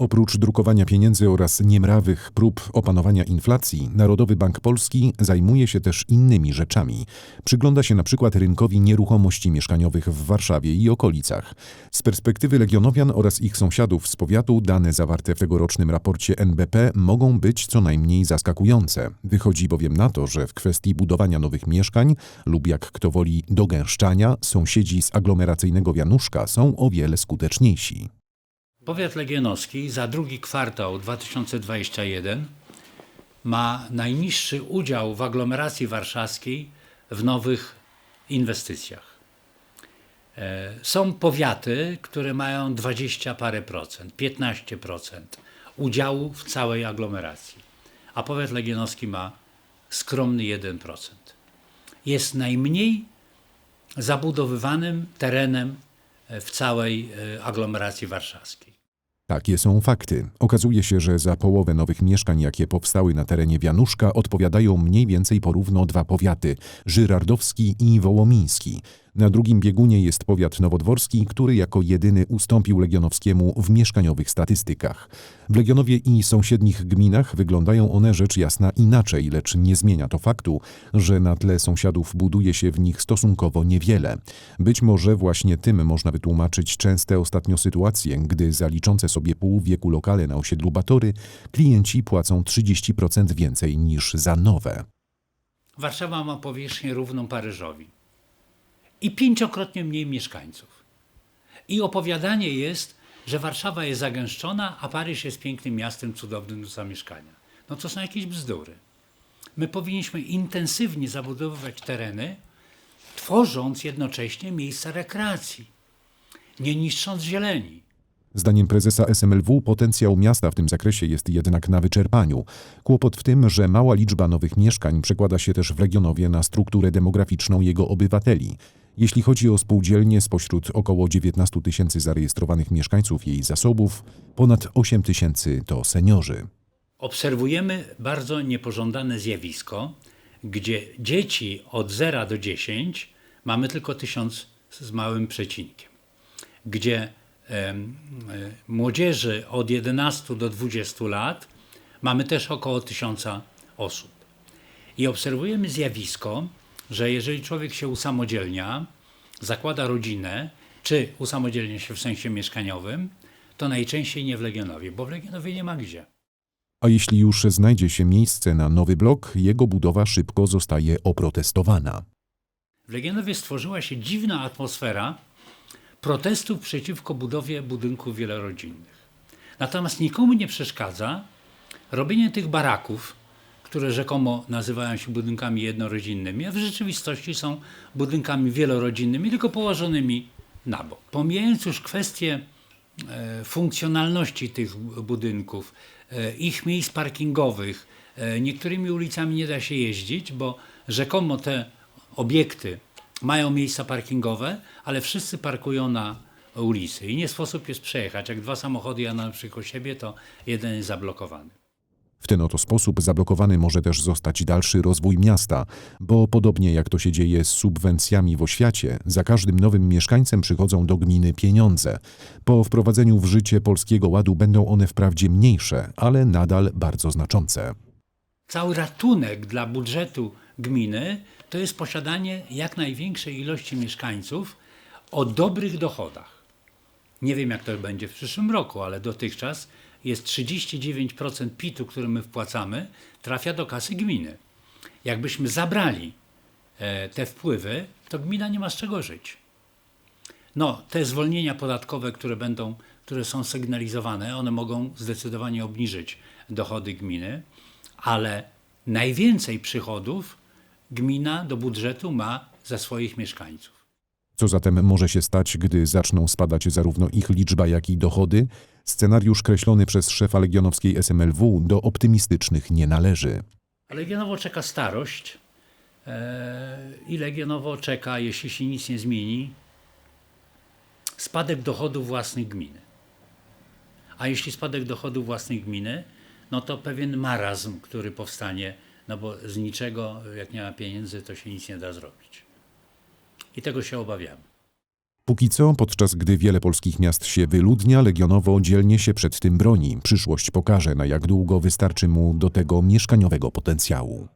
Oprócz drukowania pieniędzy oraz niemrawych prób opanowania inflacji, Narodowy Bank Polski zajmuje się też innymi rzeczami. Przygląda się na przykład rynkowi nieruchomości mieszkaniowych w Warszawie i okolicach. Z perspektywy legionowian oraz ich sąsiadów z powiatu dane zawarte w tegorocznym raporcie NBP mogą być co najmniej zaskakujące. Wychodzi bowiem na to, że w kwestii budowania nowych mieszkań lub jak kto woli dogęszczania, sąsiedzi z aglomeracyjnego wianuszka są o wiele skuteczniejsi. Powiat legionowski za drugi kwartał 2021 ma najniższy udział w aglomeracji warszawskiej w nowych inwestycjach. E, Są powiaty, które mają 20 parę procent, 15 procent udziału w całej aglomeracji, a powiat legionowski ma skromny 1%. Jest najmniej zabudowywanym terenem w całej e, aglomeracji warszawskiej. Takie są fakty. Okazuje się, że za połowę nowych mieszkań, jakie powstały na terenie Wianuszka, odpowiadają mniej więcej porówno dwa powiaty żyrardowski i wołomiński. Na drugim biegunie jest powiat nowodworski, który jako jedyny ustąpił Legionowskiemu w mieszkaniowych statystykach. W Legionowie i sąsiednich gminach wyglądają one rzecz jasna inaczej, lecz nie zmienia to faktu, że na tle sąsiadów buduje się w nich stosunkowo niewiele. Być może właśnie tym można wytłumaczyć częste ostatnio sytuacje, gdy za liczące sobie pół wieku lokale na osiedlu Batory klienci płacą 30% więcej niż za nowe. Warszawa ma powierzchnię równą Paryżowi i pięciokrotnie mniej mieszkańców. I opowiadanie jest, że Warszawa jest zagęszczona, a Paryż jest pięknym miastem, cudownym do zamieszkania. No to są jakieś bzdury. My powinniśmy intensywnie zabudowywać tereny, tworząc jednocześnie miejsca rekreacji, nie niszcząc zieleni. Zdaniem prezesa SMLW potencjał miasta w tym zakresie jest jednak na wyczerpaniu. Kłopot w tym, że mała liczba nowych mieszkań przekłada się też w Legionowie na strukturę demograficzną jego obywateli. Jeśli chodzi o spółdzielnię, spośród około 19 tysięcy zarejestrowanych mieszkańców jej zasobów, ponad 8 tysięcy to seniorzy. obserwujemy bardzo niepożądane zjawisko, gdzie dzieci od 0 do 10 mamy tylko 1000 z małym przecinkiem, gdzie em, e, młodzieży od 11 do 20 lat mamy też około 1000 osób. I obserwujemy zjawisko, że jeżeli człowiek się usamodzielnia, zakłada rodzinę, czy usamodzielnia się w sensie mieszkaniowym, to najczęściej nie w Legionowie, bo w Legionowie nie ma gdzie. A jeśli już znajdzie się miejsce na nowy blok, jego budowa szybko zostaje oprotestowana. W Legionowie stworzyła się dziwna atmosfera protestów przeciwko budowie budynków wielorodzinnych. Natomiast nikomu nie przeszkadza robienie tych baraków, które rzekomo nazywają się budynkami jednorodzinnymi, a w rzeczywistości są budynkami wielorodzinnymi, tylko położonymi na bok. Pomijając już kwestię e, funkcjonalności tych budynków, e, ich miejsc parkingowych, e, niektórymi ulicami nie da się jeździć, bo rzekomo te obiekty mają miejsca parkingowe, ale wszyscy parkują na ulicy i nie sposób jest przejechać. Jak dwa samochody jadą naprzeciwko siebie, to jeden jest zablokowany. W ten oto sposób zablokowany może też zostać dalszy rozwój miasta, bo podobnie jak to się dzieje z subwencjami w oświacie, za każdym nowym mieszkańcem przychodzą do gminy pieniądze. Po wprowadzeniu w życie Polskiego Ładu będą one wprawdzie mniejsze, ale nadal bardzo znaczące. Cały ratunek dla budżetu gminy to jest posiadanie jak największej ilości mieszkańców o dobrych dochodach. Nie wiem, jak to będzie w przyszłym roku, ale dotychczas jest 39% PIT-u, który my wpłacamy, trafia do kasy gminy. Jakbyśmy zabrali e, te wpływy, to gmina nie ma z czego żyć. No, te zwolnienia podatkowe, które będą, które są sygnalizowane, one mogą zdecydowanie obniżyć dochody gminy, ale najwięcej przychodów gmina do budżetu ma ze swoich mieszkańców. Co zatem może się stać, gdy zaczną spadać zarówno ich liczba, jak i dochody? Scenariusz kreślony przez szefa legionowskiej SMLW do optymistycznych nie należy. Legionowo czeka starość e, i Legionowo czeka, jeśli się nic nie zmieni, spadek dochodów własnych gminy. A jeśli spadek dochodów własnych gminy, no to pewien marazm, który powstanie, no bo z niczego, jak nie ma pieniędzy, to się nic nie da zrobić. I tego się obawiamy. Póki co, podczas gdy wiele polskich miast się wyludnia, Legionowo dzielnie się przed tym broni. Przyszłość pokaże, na jak długo wystarczy mu do tego mieszkaniowego potencjału.